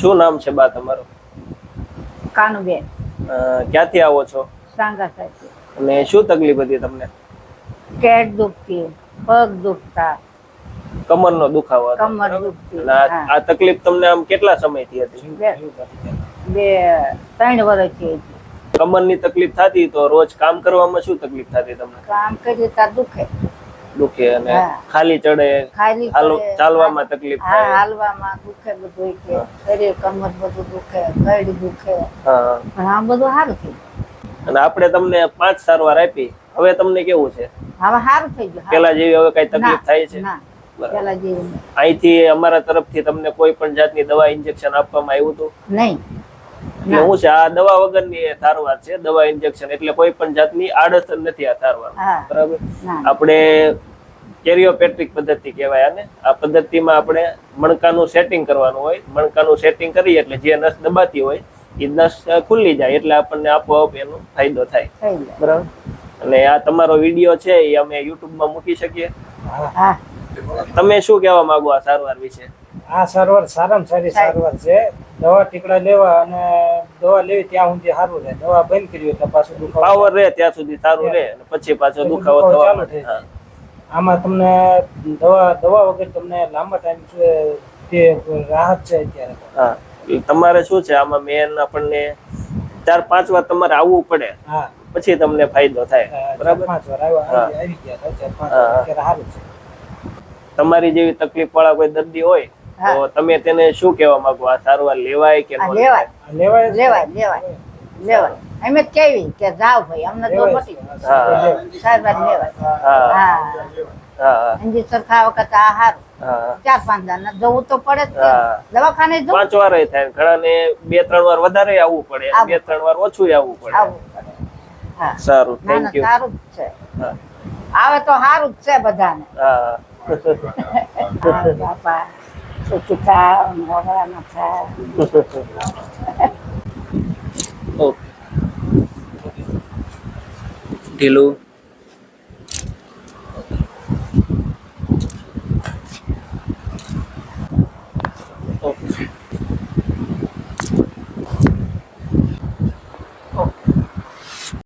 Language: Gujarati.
શું નામ છે બા તમારું? કાનુબેન. ક્યાંથી આવો છો? સાંગા સાથે અને શું તકલીફ હતી તમને? પેટ દુખતી પગ દુખતા. કમરનો દુખાવો કમર દુખતી આ- તકલીફ તમને આમ કેટલા સમયથી હતી? બે બે ત્રણ વર્ષથી હતી. કમરની તકલીફ થતી તો રોજ કામ કરવામાં શું તકલીફ થતી તમને? કામ કરીએ ત્યાં દુખે. દુખે અને ખાલી ચડે ખાલી ચાલવામાં તકલીફ થાય. હાલવામાં દુખે બધું કે શરીર કમર બધું દુખે ગળી દુખે. હા. પણ આ બધું સારું થઈ અને આપણે તમને પાંચ સારવાર આપી. હવે તમને કેવું છે? હવે સારું થઈ ગયું પેલા જેવી હવે કઈ તકલીફ થાય છે? પેલા જેવું અહીંથી અમારા તરફથી તમને કોઈ પણ જાતની દવા ઇન્જેક્શન આપવામાં આવ્યું હતું? નહીં. એટલે શું છે આ દવા વગરની સારવાર છે દવા ઇન્જેક્શન એટલે કોઈ પણ જાતની આડઅસર નથી આ સારવાર બરાબર? આપણે કેરિયોપેટ્રિક પદ્ધતિ કહેવાય આને. આ પદ્ધતિમાં આપણે મણકાનું સેટિંગ કરવાનું હોય. મણકાનું સેટિંગ કરીએ એટલે જે નસ દબાતી હોય એ નસ ખુલ્લી જાય એટલે આપણને આપોઆપ એનો ફાયદો થાય. બરાબર? અને આ તમારો વીડિયો છે એ અમે યુટ્યુબમાં મૂકી શકીએ. તમે શું કહેવા માંગો આ સારવાર વિશે? આ સારવાર સારામાં સારી. સારવાર છે. દવા ટીકડા લેવા અને દવા લેવી ત્યાં સુધી સારું રહે. દવા બંધ કરી એટલે પાછું દુખાવો પાવર રહે ત્યાં સુધી સારું રહે અને પછી પાછો દુખાવો ચાલુ. આમાં તમને દવા દવા વગર તમને લાંબા ટાઈમ છે તે રાહત છે અત્યારે. હા. તમારે શું છે? આમાં મેન આપણને ચાર પાંચ વાર તમારે આવવું પડે. હા. પછી તમને ફાયદો થાય. બરાબર? સારું છે. તમારી જેવી તકલીફ વાળા કોઈ દર્દી હોય તો તમે તેને શું કહેવા માંગો? આ સારવાર લેવાય કે લેવાય? લેવાય. લેવાય લેવાય લેવાય એમ જ કેવી કે જાવ ભાઈ અમને તો મટી સારવાર લેવાય. હા હા. અંજી સરખા વખત આ હારું ચાર પાંચ દાના જવું તો પડે જ દવાખાને જવું. પાંચ વાર થાય. ઘણા ને બે ત્રણ વાર વધારે આવવું પડે. બે ત્રણ વાર ઓછું આવવું પડે. સારું. થેન્ક યુ સારું જ છે. આવે તો સારું જ છે બધાને. હા. હા, બાપા. ketika mengolah makan. Oh.